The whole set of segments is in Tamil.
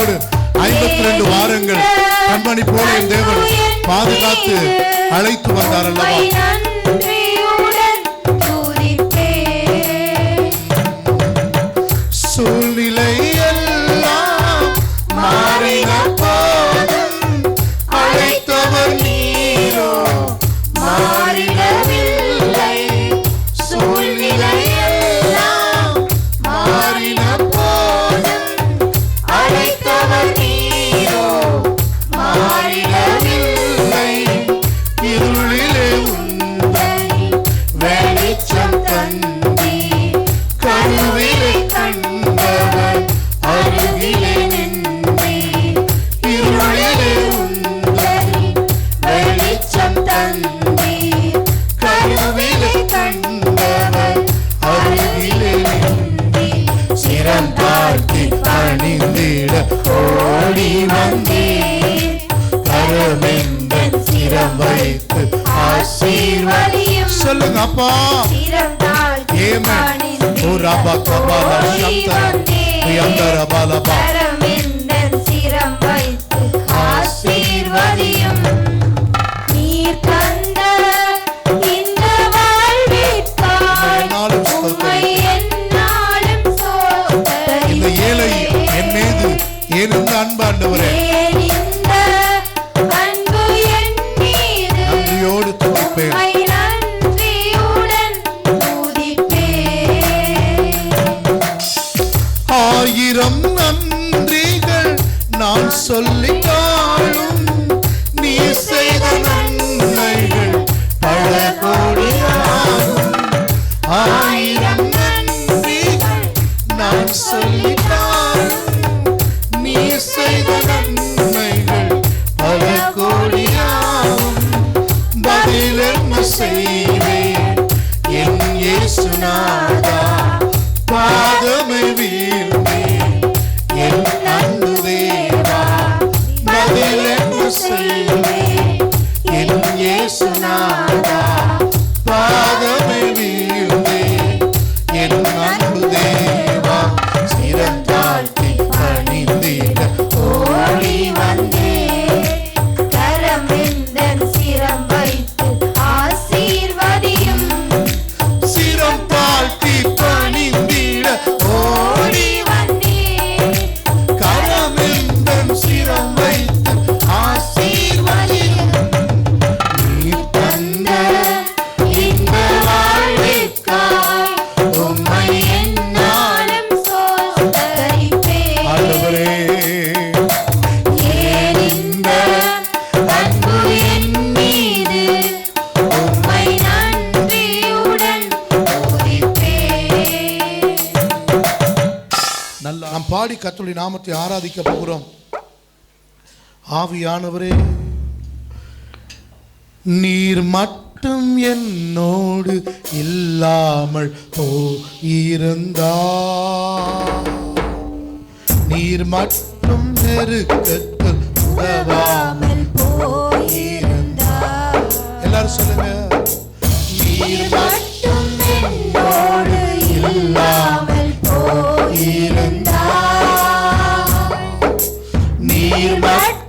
நம்பிக்கையோடு ஐம்பத்தி ரெண்டு வாரங்கள் கண்மணி போல தேவன் பாதுகாத்து அழைத்து வந்தார் அல்லவா? வைத்து ஆசீர்வதியும் சொல்லுங்க அப்பா. ஏமன். ஒரு அப்பா கபால சப்த பியந்தர ஆயிரம் நன்றிகள் நான் சொல்லி காணும். நீ செய்த நன்மைகள் பல கோடியா பாடி கத்துடைய நாமத்தை ஆராதிக்க போகிறோம். ஆவியானவரே நீர் மட்டும் என்னோடு இல்லாமல் போயிருந்தா நீர் மட்டும் நெருக்கத்தில் உதவாமல் போயிருந்தா எல்லாரும் சொல்லுங்க. நீர் மட்டும் என்னோடு இல்லாமல் Bye. Bye.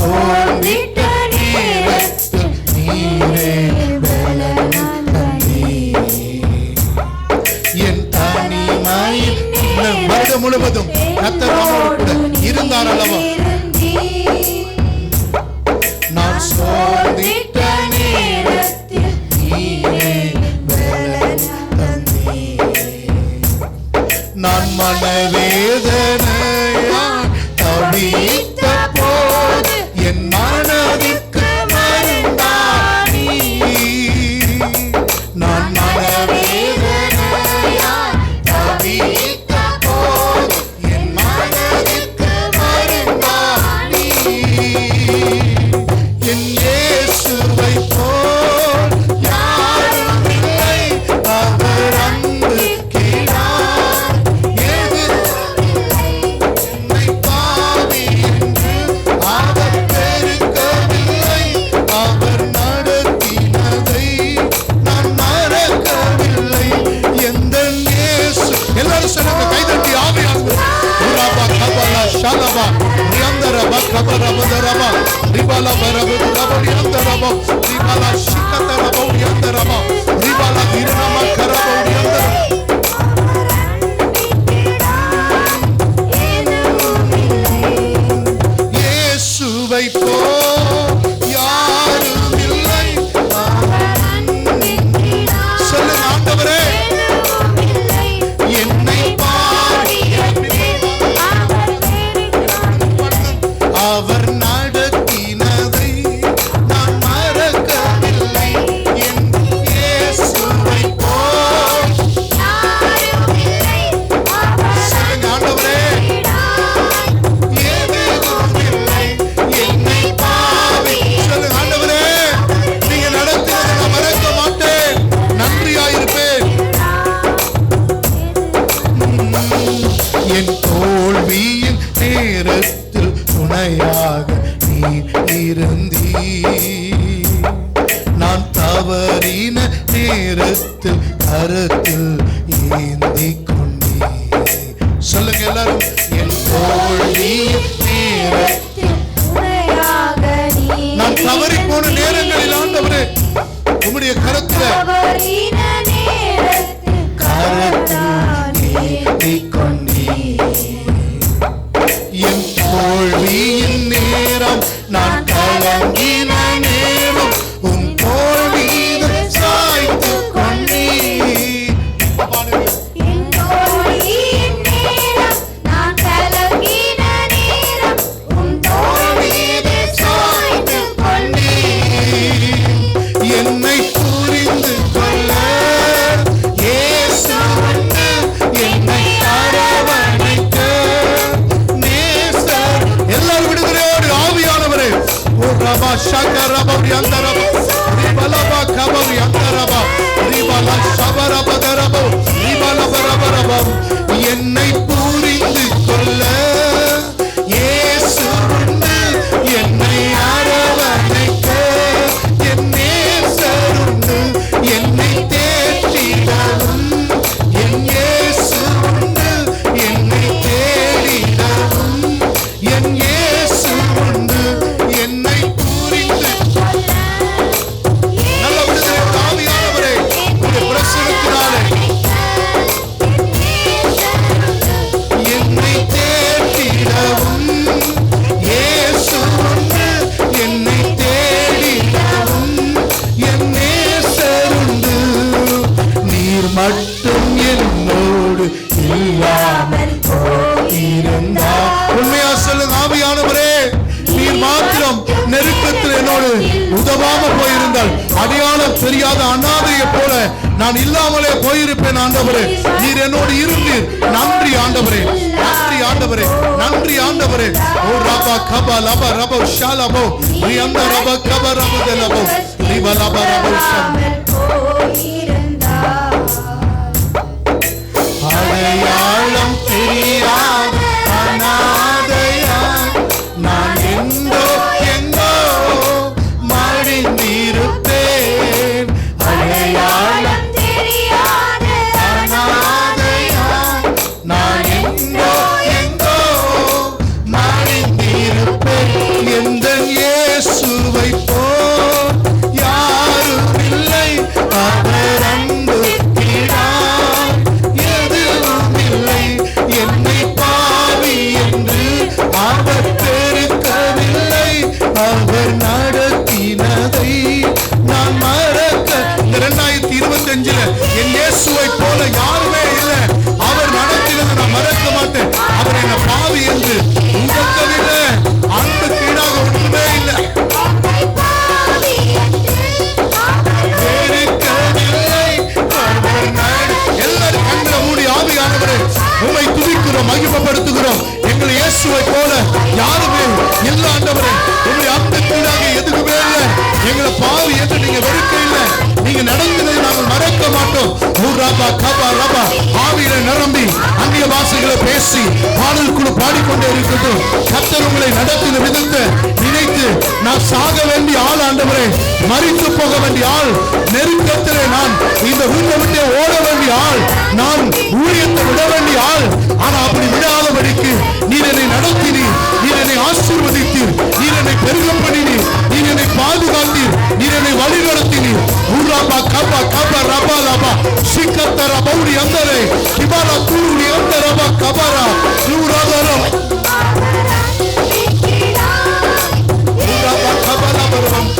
சோர்ந்திட்ட நேரத்து நீரே பலனான என் தானி மாயில் உலகம் முழுவதும் கத்தர் இல்லாமலே ஆண்டவரே. நீர் என்னோடு இருந்தீர். நன்றி ஆண்டவரே. நன்றி ஆண்டவரே. நன்றி ஆண்டவரே. ஓ ரபா கபா லபா ரபோ ஷாலபோ நீ அந்த ரப கப ரபோ தெலபோ நீ லப ரபோ ஷாலபோ ஆள் நெருக்கத்திலே நான் இந்த வீட்டை விட்டு ஓட வேண்டிய ஆள் நான் ஊழியத்தை விட வேண்டிய ஆள். ஆனா அப்படி விடாதபடிக்கு நீ என்னை நடத்தினி நீ என்னை ஆசீர்வதித்தீர் நீ என்னை பெருக பண்ணினீர் நீ என்னை பாதுகாத்தீர் நீ என்னை வழி நடத்தினீர் ஊராபா கபா கபா ரபா ரபா சிக்கத்தர பௌரி அந்தரே. கிபாரா தூரி அந்த ரபா கபாரா. நூறாதரம் ஊராபா கபலா பருவம்.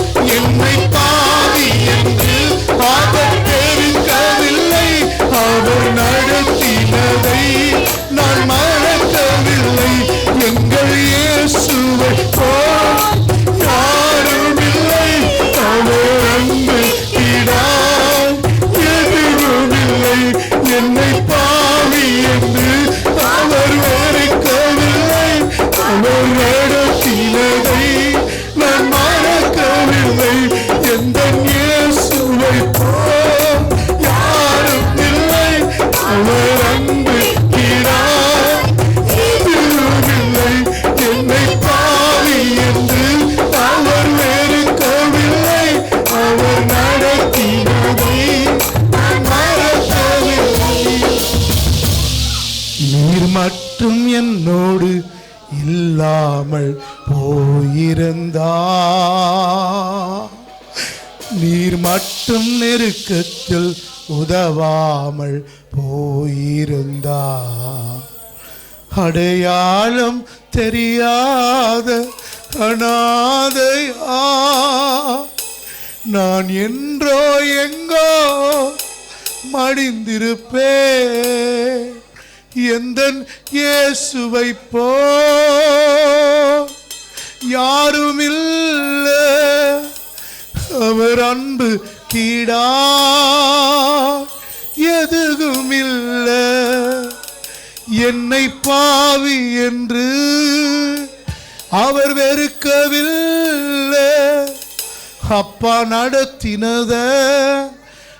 நீர் மட்டும் என்னோடு இல்லாமல் போயிருந்தா. நீர் மட்டும் நெருக்கத்தில் உதவாமல் போயிருந்தா. அடையாளம் தெரியாத அனாதையா. நான் என்றோ எங்கோ மடிந்திருப்பேன். எந்த இயேசுவை போ. யாருமில்ல. அவர் அன்பு கீடா. எதுகுமில்ல என்னை பாவி என்று அவர் வெறுக்கவில்லை. அப்பா நடத்தினத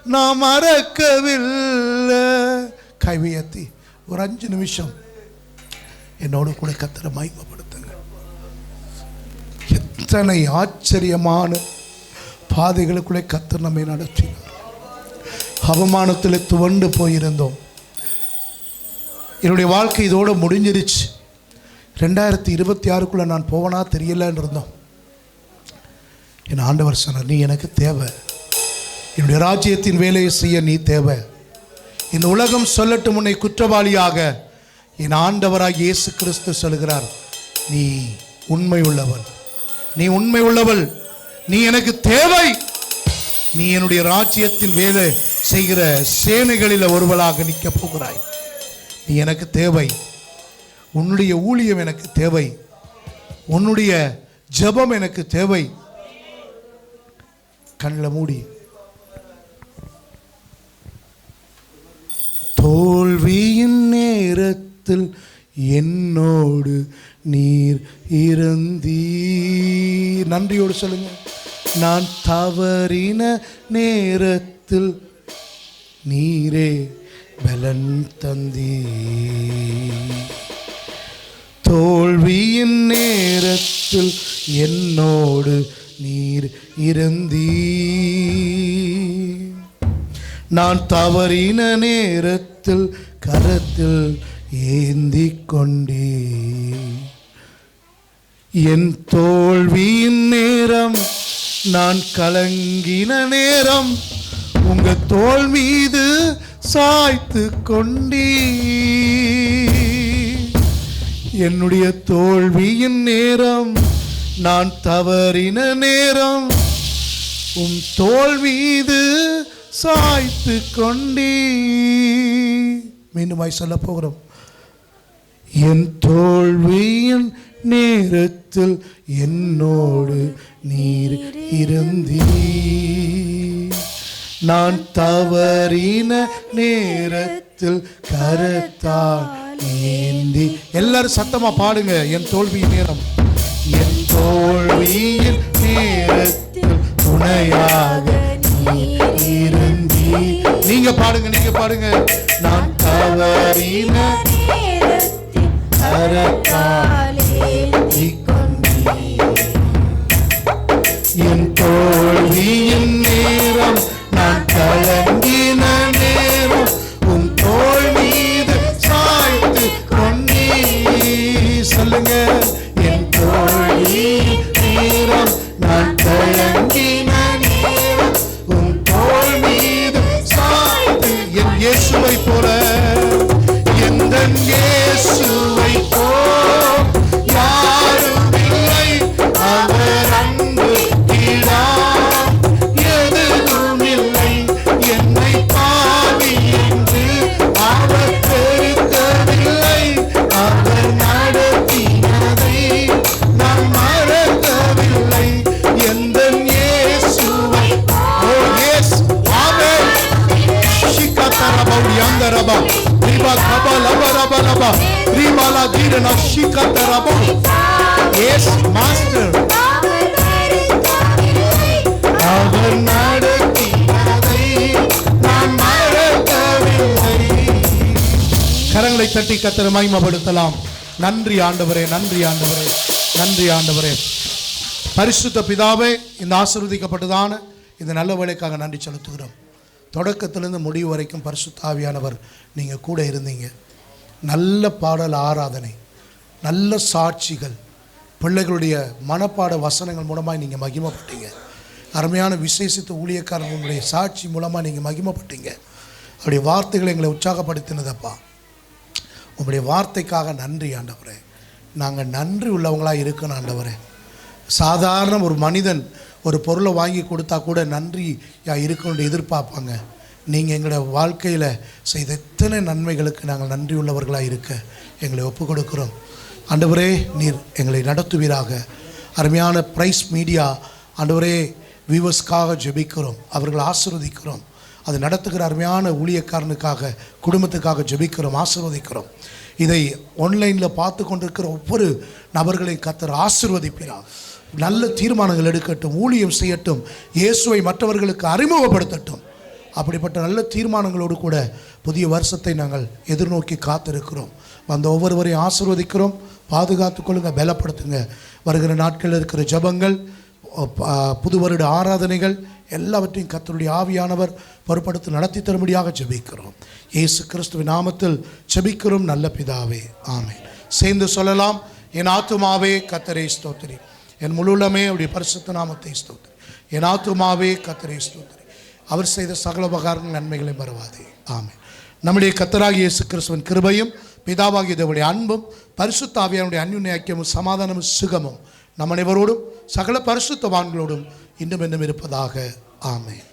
நாம் மறக்கவில்லை. கைவியத்தி ஒரு அஞ்சு நிமிஷம். என்னோட கூட கத்தரை மயமப்படுத்துங்க எத்தனை ஆச்சரியமான பாதைகளுக்குள்ளே கத்தர் நம்மை நடத்தினார். அவமானத்தில் துவண்டு போயிருந்தோம். என்னுடைய வாழ்க்கை இதோடு முடிஞ்சிருச்சு. ரெண்டாயிரத்தி இருபத்தி ஆறுக்குள்ளே நான் போவனா தெரியலன்னு இருந்தோம் என் ஆண்டவர் சொன்னார் நீ எனக்கு தேவை. என்னுடைய ராஜ்யத்தின் வேலையை செய்ய நீ தேவை. இந்த உலகம் சொல்லட்டும் உன்னை குற்றவாளியாக. என் ஆண்டவராக இயேசு கிறிஸ்து சொல்கிறார் நீ உண்மை உள்ளவள் நீ உண்மை உள்ளவள் நீ எனக்கு தேவை. நீ என்னுடைய ராஜ்யத்தின் வேலை செய்கிற சேனைகளில் ஒருவளாக நிற்க போகிறாய். நீ எனக்கு தேவை. உன்னுடைய ஊழியம் எனக்கு தேவை. உன்னுடைய ஜெபம் எனக்கு தேவை. கண்ணில் மூடி. தோல்வியின் நேரத்தில் என்னோடு நீர் இறந்தீர் நன்றியோடு சொல்லுங்க நான் தவறின நேரத்தில் நீரே பலன் தந்தீர். தோல்வியின் நேரத்தில் என்னோடு நீர் இருந்தீ நான் தவறின நேரத்தில் கரத்தில் ஏந்தி கொண்டே என் தோல்வியின் நேரம் நான் கலங்கின நேரம் உங்க தோல் மீது சாய்த்து கொண்டே என்னுடைய தோல்வியின் நேரம் நான் தவறின நேரம் உம் தோல் மீது சாய்த்து கொண்டீ மீண்டுமாய் சொல்ல போகிறோம். என் தோல்வியின் நேரத்தில் என்னோடு நீர் இருந்தீ நான் தவறின நேரத்தில் கருத்தால் ஏந்தி. எல்லாரும் சத்தமா பாடுங்க என் தோல்வியின் நேரம். என் தோல்வியின் நேரத்தில் துணையாக நீங்க பாடுங்க நீங்க பாடுங்க. நான் தவறின என் தோல்வியின் நேரம் நான் தலை Riba La Dirana Yes, Master. அவர் நடத்தினதை நான் மறக்கவில்லை கரங்களை தட்டி கத்தர் மகிமப்படுத்தலாம். நன்றி ஆண்டவரே நன்றி ஆண்டவரே நன்றி ஆண்டவரே. பரிசுத்த பிதாவே இந்த ஆசிர்வதிக்கப்பட்டதான இந்த நல்ல வேலைக்காக நன்றி செலுத்துகிறோம். தொடக்கத்திலிருந்து முடிவு வரைக்கும் பரிசுத்தாவியானவர் நீங்கள் கூட இருந்தீங்க. நல்ல பாடல் ஆராதனை நல்ல சாட்சிகள் பிள்ளைகளுடைய மனப்பாட வசனங்கள் மூலமாக நீங்கள் மகிமப்பட்டீங்க. அருமையான விசேஷித்த ஊழியக்காரர்களுடைய சாட்சி மூலமாக நீங்கள் மகிமப்பட்டீங்க. அவருடைய வார்த்தைகளை எங்களை உற்சாகப்படுத்தினதப்பா. உங்களுடைய வார்த்தைக்காக நன்றி ஆண்டவரே. நாங்கள் நன்றி உள்ளவங்களாக இருக்கணும் ஆண்டவரே. சாதாரண ஒரு மனிதன் ஒரு பொருளை வாங்கி கொடுத்தா கூட நன்றி யா இருக்கணும்னு எதிர்பார்ப்பாங்க. நீங்கள் எங்களோட வாழ்க்கையில் செய்த எத்தனை நன்மைகளுக்கு நாங்கள் நன்றி உள்ளவர்களாக இருக்க எங்களை ஒப்புக் கொடுக்குறோம். ஆண்டவரே நீர் எங்களை நடத்துவீராக. அருமையான ப்ரைஸ் மீடியா ஆண்டவரே வியூவர்ஸ்க்காக ஜெபிக்கிறோம். அவர்களை ஆசிர்வதிக்கிறோம். அது நடத்துகிற அருமையான ஊழியக்காரனுக்காக குடும்பத்துக்காக ஜெபிக்கிறோம் ஆசிர்வதிக்கிறோம். இதை ஆன்லைனில் பார்த்து கொண்டிருக்கிற ஒவ்வொரு நபர்களை கத்தர் ஆசிர்வதிப்பினார் நல்ல தீர்மானங்கள் எடுக்கட்டும் ஊழியம் செய்யட்டும் இயேசுவை மற்றவர்களுக்கு அறிமுகப்படுத்தட்டும். அப்படிப்பட்ட நல்ல தீர்மானங்களோடு கூட புதிய வருஷத்தை நாங்கள் எதிர்நோக்கி காத்திருக்கிறோம். வந்த ஒவ்வொருவரையும் ஆசிர்வதிக்கிறோம். பாதுகாத்து கொள்ளுங்கள் பலப்படுத்துங்க. வருகிற நாட்களில் இருக்கிற ஜெபங்கள் புது வருட ஆராதனைகள் எல்லாவற்றையும் கத்தருடைய ஆவியானவர் பொறுப்படுத்தி நடத்தி தரும்படியாக ஜெபிக்கிறோம். இயேசு கிறிஸ்துவின் நாமத்தில் ஜெபிக்கிறோம் நல்ல பிதாவே. ஆமை சேர்ந்து சொல்லலாம் என் ஆத்துமாவே கத்தரை ஸ்தோத்திரி. என் முழுலமே அவருடைய பரிசுத்த நாமத்தை ஸ்தோத்திரி. என் ஆத்துமாவே கத்தரை ஸ்தோத்திரி. அவர் செய்த சகல உபகாரங்கள் நன்மைகளை மறவாதே. ஆமை நம்முடைய கத்தராகிய இயேசு கிறிஸ்துவின் கிருபையும் பிதாவாகிய தேவனுடைய அன்பும் பரிசுத்தாவியானுடைய அந்யுன்ய ஐக்கியமும் சமாதானமும் சுகமும் நம் அனைவரோடும் சகல பரிசுத்தவான்களோடும் இன்னும் இன்னும் இருப்பதாக. ஆமென்.